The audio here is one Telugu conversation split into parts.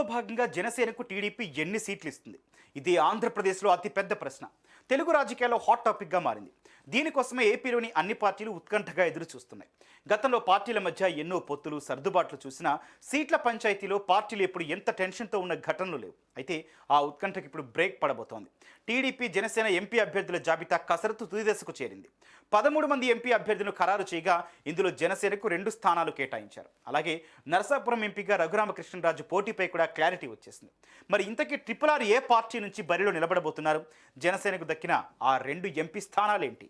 పొత్తులో భాగంగా జనసేనకు టీడీపీ ఎన్ని సీట్లు ఇస్తుంది? ఇది ఆంధ్రప్రదేశ్లో అతిపెద్ద ప్రశ్న. తెలుగు రాజకీయాల్లో హాట్ టాపిక్గా మారింది. దీనికోసమే ఏపీలోని అన్ని పార్టీలు ఉత్కంఠగా ఎదురు చూస్తున్నాయి గతంలో పార్టీల మధ్య ఎన్నో పొత్తులు సర్దుబాట్లు చూసినా సీట్ల పంచాయతీలో పార్టీలు ఎప్పుడు ఎంత టెన్షన్తో ఉన్న ఘటనలు లేవు. అయితే ఆ ఉత్కంఠకి ఇప్పుడు బ్రేక్ పడబోతోంది. టీడీపీ జనసేన ఎంపీ అభ్యర్థుల జాబితా కసరత్తు తుది దశకు చేరింది. పదమూడు మంది ఎంపీ అభ్యర్థులను ఖరారు చేయగా ఇందులో జనసేనకు రెండు స్థానాలు కేటాయించారు. అలాగే నరసాపురం ఎంపీగా రఘురామకృష్ణరాజు పోటీపై కూడా క్లారిటీ వచ్చేసింది. మరి ఇంతకీ ట్రిపుల్ ఆర్ ఏ పార్టీ నుంచి బరిలో నిలబడబోతున్నారు? జనసేనకు దక్కిన ఆ రెండు ఎంపీ స్థానాలేంటి?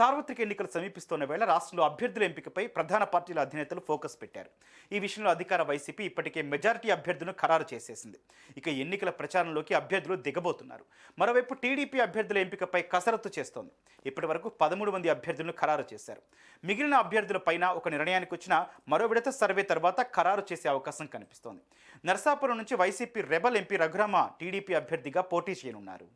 సార్వత్రిక ఎన్నికలు సమీపిస్తున్న వేళ రాష్ట్రంలో అభ్యర్థుల ఎంపికపై ప్రధాన పార్టీల అధినేతలు ఫోకస్ పెట్టారు. ఈ విషయంలో అధికార వైసీపీ ఇప్పటికే మెజారిటీ అభ్యర్థులను ఖరారు చేసేసింది. ఇక ఎన్నికల ప్రచారంలోకి అభ్యర్థులు దిగబోతున్నారు. మరోవైపు టీడీపీ అభ్యర్థుల ఎంపికపై కసరత్తు చేస్తోంది. ఇప్పటి వరకు పదమూడు మంది అభ్యర్థులను ఖరారు చేశారు. మిగిలిన అభ్యర్థులపైన ఒక నిర్ణయానికి వచ్చిన మరో విడత సర్వే తర్వాత ఖరారు చేసే అవకాశం కనిపిస్తోంది. నర్సాపురం నుంచి YCP rebel MP Raghurama TDP అభ్యర్థిగా పోటీ చేయనున్నారు.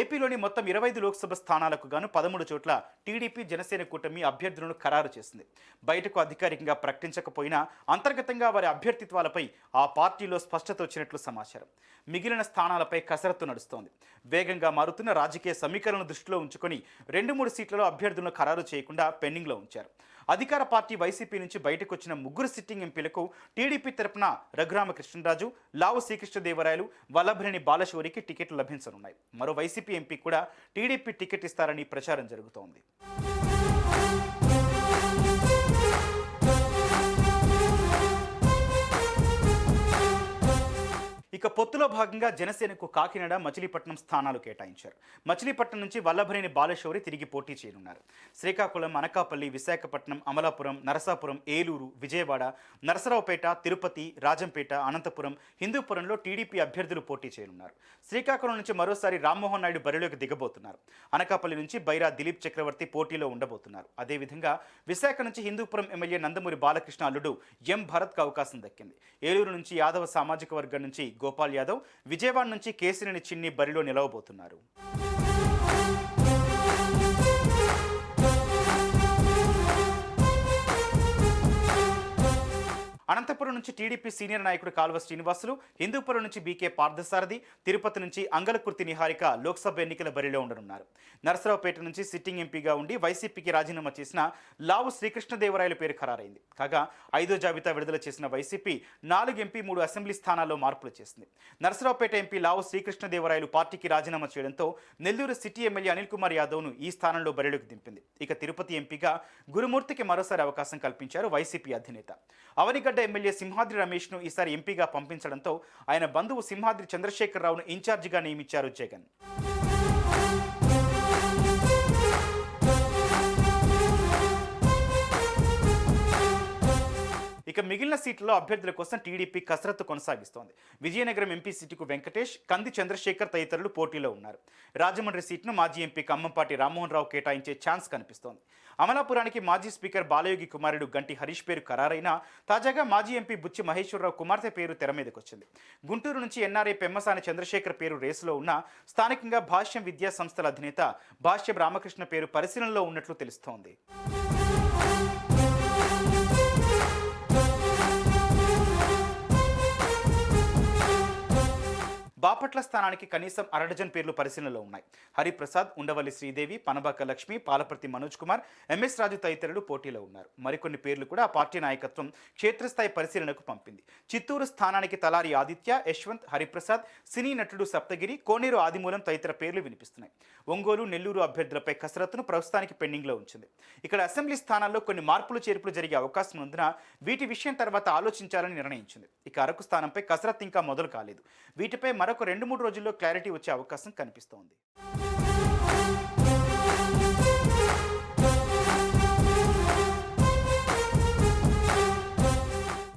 ఏపీలోని మొత్తం ఇరవై ఐదు లోక్సభ స్థానాలకు గాను పదమూడు చోట్ల టీడీపీ జనసేన కూటమి అభ్యర్థులను ఖరారు చేసింది. బయటకు అధికారికంగా ప్రకటించకపోయినా అంతర్గతంగా వారి అభ్యర్థిత్వాలపై ఆ పార్టీలో స్పష్టత వచ్చినట్లు సమాచారం. మిగిలిన స్థానాలపై కసరత్తు నడుస్తోంది. వేగంగా మారుతున్న రాజకీయ సమీకరణను దృష్టిలో ఉంచుకొని రెండు మూడు సీట్లలో అభ్యర్థులను ఖరారు చేయకుండా పెండింగ్లో ఉంచారు. అధికార పార్టీ వైసీపీ నుంచి బయటకు వచ్చిన ముగ్గురు సిట్టింగ్ ఎంపీలకు టీడీపీ తరపున రఘురామకృష్ణరాజు లావు శ్రీకృష్ణదేవరాయలు వల్లభనేని బాలశౌరికి టికెట్లు లభించనున్నాయి. మరో వైసీపీ ఎంపీ కూడా టీడీపీ టికెట్ ఇస్తారని ప్రచారం జరుగుతోంది. ఇక పొత్తులో భాగంగా జనసేనకు కాకినాడ మచిలీపట్నం స్థానాలు కేటాయించారు. మచిలీపట్నం నుంచి వల్లభనేని బాలశౌరి తిరిగి పోటీ చేయనున్నారు. శ్రీకాకుళం అనకాపల్లి విశాఖపట్నం అమలాపురం నరసాపురం ఏలూరు విజయవాడ నరసరావుపేట తిరుపతి రాజంపేట అనంతపురం హిందూపురంలో టీడీపీ అభ్యర్థులు పోటీ చేయనున్నారు. శ్రీకాకుళం నుంచి మరోసారి రామ్మోహన్ నాయుడు బరిలోకి దిగబోతున్నారు. అనకాపల్లి నుంచి బైరా దిలీప్ చక్రవర్తి పోటీలో ఉండబోతున్నారు. అదేవిధంగా విశాఖ నుంచి హిందూపురం ఎమ్మెల్యే నందమూరి బాలకృష్ణ అల్లుడు ఎం భరత్కు అవకాశం దక్కింది. ఏలూరు నుంచి యాదవ సామాజిక వర్గం నుంచి గోపాల్ యాదవ్ విజయవాడ నుంచి కేసినేని చిన్ని బరిలో నిలవబోతున్నారు. అనంతపురం నుంచి టీడీపీ సీనియర్ నాయకుడు కాల్వ శ్రీనివాసులు హిందూపురం నుంచి బీకే పార్థసారథి తిరుపతి నుంచి అంగలకుర్తి నిహారిక లోక్సభ ఎన్నికల బరిలో ఉండనున్నారు. నరసరావుపేట నుంచి సిట్టింగ్ ఎంపీగా ఉండి వైసీపీకి రాజీనామా చేసిన లావు శ్రీకృష్ణదేవరాయల పేరు ఖరారైంది. కాగా ఐదో జాబితా విడుదల చేసిన వైసీపీ నాలుగు ఎంపీ మూడు అసెంబ్లీ స్థానాల్లో మార్పులు చేసింది. నరసరావుపేట ఎంపీ లావు శ్రీకృష్ణదేవరాయలు పార్టీకి రాజీనామా చేయడంతో నెల్లూరు సిటీ ఎమ్మెల్యే అనిల్ కుమార్ యాదవ్ను ఈ స్థానంలో బరిలోకి దింపింది. ఇక తిరుపతి ఎంపీగా గురుమూర్తికి మరోసారి అవకాశం కల్పించారు వైసీపీ అధినేత. అవనిగడ్డ ఎమ్మెల్యే సింహాద్రి రమేష్ను ఈసారి ఎంపీగా పంపించడంతో ఆయన బంధువు సింహాద్రి చంద్రశేఖరరావును ఇన్ఛార్జిగా నియమించారు జగన్. ఇక మిగిలిన సీట్లలో అభ్యర్థుల కోసం టీడీపీ కసరత్తు కొనసాగిస్తోంది. విజయనగరం ఎంపీ సీటుకు వెంకటేష్ కంది చంద్రశేఖర్ తదితరులు పోటీలో ఉన్నారు. రాజమండ్రి సీట్ను మాజీ ఎంపీ కమ్మంపాటి రామ్మోహన్ రావు కేటాయించే ఛాన్స్ కనిపిస్తోంది. అమలాపురానికి మాజీ స్పీకర్ బాలయోగి కుమారుడు గంటి హరీష్ పేరు ఖరారైనా తాజాగా మాజీ ఎంపీ బుచ్చి మహేశ్వరరావు కుమార్తె పేరు తెర మీదకొచ్చింది. గుంటూరు నుంచి ఎన్ఆర్ఐ పెమ్మసాని చంద్రశేఖర్ పేరు రేసులో ఉన్న స్థానికంగా భాష్యం విద్యా సంస్థల అధినేత భాష్యం రామకృష్ణ పేరు పరిశీలనలో ఉన్నట్లు తెలుస్తోంది. బాపట్ల స్థానానికి కనీసం అరడజన్ పేర్లు పరిశీలనలో ఉన్నాయి. హరిప్రసాద్ ఉండవల్లి శ్రీదేవి పనబాక లక్ష్మి పాలపర్తి మనోజ్ కుమార్ ఎంఎస్ రాజు తదితరులు పోటీలో ఉన్నారు. మరికొన్ని పేర్లు కూడా ఆ పార్టీ నాయకత్వం క్షేత్రస్థాయి పరిశీలనకు పంపింది. చిత్తూరు స్థానానికి తలారి ఆదిత్య యశ్వంత్ హరిప్రసాద్ సినీ నటుడు సప్తగిరి కోనేరు ఆదిమూలం తదితర పేర్లు వినిపిస్తున్నాయి. ఒంగోలు నెల్లూరు అభ్యర్థులపై కసరత్తును ప్రస్తుతానికి పెండింగ్లో ఉంచింది. ఇక్కడ అసెంబ్లీ స్థానాల్లో కొన్ని మార్పులు చేర్పులు జరిగే అవకాశం ఉన్నందున వీటి విషయం తర్వాత ఆలోచించాలని నిర్ణయించింది. ఇక అరకు స్థానంపై కసరత్తు ఇంకా మొదలు కాలేదు. వీటిపై మరొక రెండు మూడు రోజుల్లో క్లారిటీ వచ్చే అవకాశం కనిపిస్తోంది.